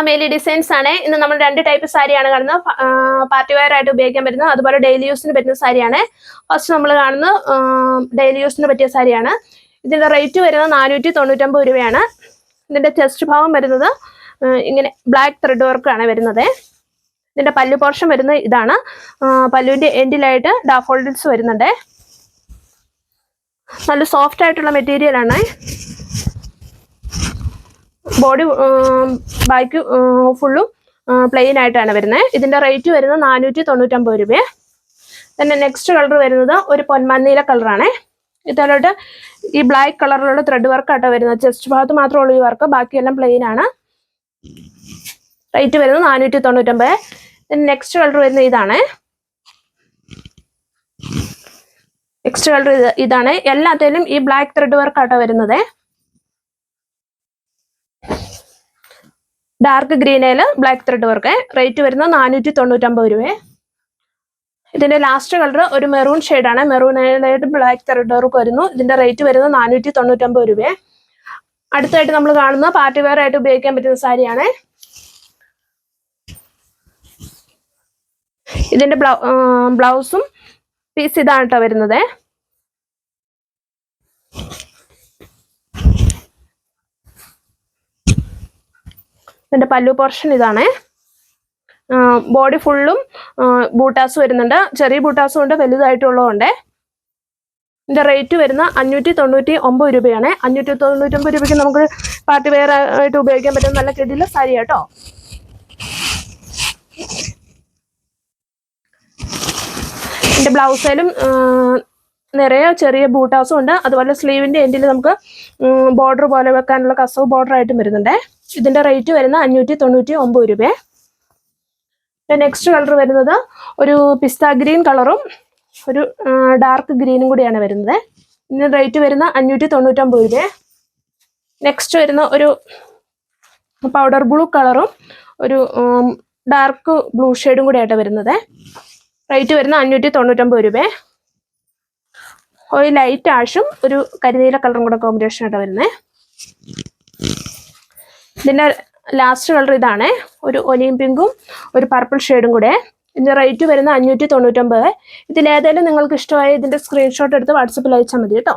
Amelie designs ആണ്. ഇന്ന് നമ്മൾ രണ്ട് ടൈപ്പ് സാരിയാണ് കാണുന്നത്. പാർട്ടി വെയർ ആയിട്ട് ഉപയോഗിക്കാൻ പറ്റുന്നത്. അതുപോലെ ഡെയിലി യൂസിന് പറ്റുന്ന സാരിയാണ്. ഫസ്റ്റ് നമ്മൾ കാണുന്നത് ഡെയിലി യൂസിന് പറ്റിയ സാരിയാണ്. ഇതിന്റെ റേറ്റ് വരുന്നത് നാനൂറ്റി തൊണ്ണൂറ്റമ്പത് രൂപയാണ്. ഇതിന്റെ ചെസ്റ്റ് ഭാഗം വരുന്നത് ഇങ്ങനെ ബ്ലാക്ക് ത്രെഡ് വർക്കാണ് വരുന്നത്. ഇതിന്റെ പല്ലു പോർഷൻ വരുന്നത് ഇതാണ്. പല്ലുവിന്റെ എൻഡിലായിട്ട് ഡാഫോൾഡിൽസ് വരുന്നുണ്ട്. നല്ല സോഫ്റ്റ് ആയിട്ടുള്ള മെറ്റീരിയൽ ആണ്. ബോഡി ബാക്ക് ഫുള്ളും പ്ലെയിൻ ആയിട്ടാണ് വരുന്നത്. ഇതിന്റെ റേറ്റ് വരുന്നത് നാനൂറ്റി തൊണ്ണൂറ്റമ്പത് രൂപയെ. പിന്നെ നെക്സ്റ്റ് കളർ വരുന്നത് ഒരു പൊന്മന്നീല കളറാണ് ഇതിലോട്ട് ഈ ബ്ലാക്ക് കളറിലുള്ള ത്രെഡ് വർക്ക് ആട്ടോ വരുന്നത്. ചെസ്റ്റ് ഭാഗത്ത് മാത്രമുള്ള ഈ വർക്ക് ബാക്കിയെല്ലാം പ്ലെയിൻ ആണ്. റേറ്റ് വരുന്നത് നാനൂറ്റി തൊണ്ണൂറ്റമ്പത് നെക്സ്റ്റ് കളർ വരുന്നത് ഇതാണ്. നെക്സ്റ്റ് കളർ ഇതാണ്. എല്ലാത്തിലും ഈ ബ്ലാക്ക് ത്രെഡ് വർക്ക് ആട്ടോ വരുന്നത്. ഡാർക്ക് ഗ്രീനയിൽ ബ്ലാക്ക് ത്രെഡ് വർക്ക് റേറ്റ് വരുന്നത് നാനൂറ്റി തൊണ്ണൂറ്റമ്പത് രൂപയെ ഇതിന്റെ ലാസ്റ്റ് കളർ ഒരു മെറൂൺ ആണ്. മെറൂണിലായിട്ട് ബ്ലാക്ക് ത്രെഡ് വർക്ക് വരുന്നു. ഇതിന്റെ റേറ്റ് വരുന്നത് നാനൂറ്റി തൊണ്ണൂറ്റമ്പത് രൂപയെ അടുത്തായിട്ട് നമ്മൾ കാണുന്ന പാർട്ടി വെയർ ആയിട്ട് ഉപയോഗിക്കാൻ പറ്റുന്ന സാരിയാണ്. ഇതിന്റെ ബ്ലൗസും പീസ് ഇതാണ് കേട്ടോ വരുന്നത്. ഇതിന്റെ പല്ലു പോർഷൻ ഇതാണ്. ബോഡി ഫുള്ളും ബൂട്ടാസ് വരുന്നുണ്ട്. ചെറിയ ബൂട്ടാസും ഉണ്ട് വലുതായിട്ടുള്ളതുണ്ട്. ഇതിന്റെ റേറ്റ് വരുന്ന അഞ്ഞൂറ്റി തൊണ്ണൂറ്റി ഒമ്പത് രൂപയാണ്. അഞ്ഞൂറ്റി തൊണ്ണൂറ്റി ഒമ്പത് രൂപയ്ക്ക് നമുക്ക് പാർട്ടി വെയർ ആയിട്ട് ഉപയോഗിക്കാൻ പറ്റുന്ന നല്ല കിടില സാരി കേട്ടോ ഇതിന്റെ ബ്ലൗസിലും നിറയെ ചെറിയ ബൂട്ടാസും ഉണ്ട്. അതുപോലെ സ്ലീവിന്റെ എൻഡിൽ നമുക്ക് ബോർഡർ പോലെ വെക്കാനുള്ള കസവ് ബോർഡർ ആയിട്ടും വരുന്നുണ്ട്. ഇതിന്റെ റേറ്റ് വരുന്ന അഞ്ഞൂറ്റി തൊണ്ണൂറ്റി ഒമ്പത് രൂപ നെക്സ്റ്റ് കളർ വരുന്നത് ഒരു പിസ്ത ഗ്രീൻ കളറും ഒരു ഡാർക്ക് ഗ്രീനും കൂടിയാണ് വരുന്നത്. ഇതിന് റേറ്റ് വരുന്ന അഞ്ഞൂറ്റി തൊണ്ണൂറ്റൊമ്പത് രൂപ. നെക്സ്റ്റ് വരുന്ന ഒരു പൗഡർ ബ്ലൂ കളറും ഒരു ഡാർക്ക് ബ്ലൂ ഷെയ്ഡും കൂടിയായിട്ട് വരുന്നത്. റേറ്റ് വരുന്ന അഞ്ഞൂറ്റി തൊണ്ണൂറ്റൊമ്പത് രൂപ. ഒരു ലൈറ്റ് ആഷും ഒരു കരിനീല കളറും കൂടെ കോമ്പിനേഷൻ ആയിട്ട് വരുന്നത് ഇതിന്റെ ലാസ്റ്റ് കളർ ഇതാണ്. ഒരു ഒലിയും പിങ്കും ഒരു പർപ്പിൾ ഷെയ്ഡും കൂടെ. ഇതിന്റെ റേറ്റ് വരുന്ന അഞ്ഞൂറ്റി തൊണ്ണൂറ്റൊമ്പത്. ഇതിലേതായാലും നിങ്ങൾക്ക് ഇഷ്ടമായ ഇതിന്റെ സ്ക്രീൻഷോട്ട് എടുത്ത് വാട്സപ്പിൽ അയച്ചാൽ മതി കേട്ടോ.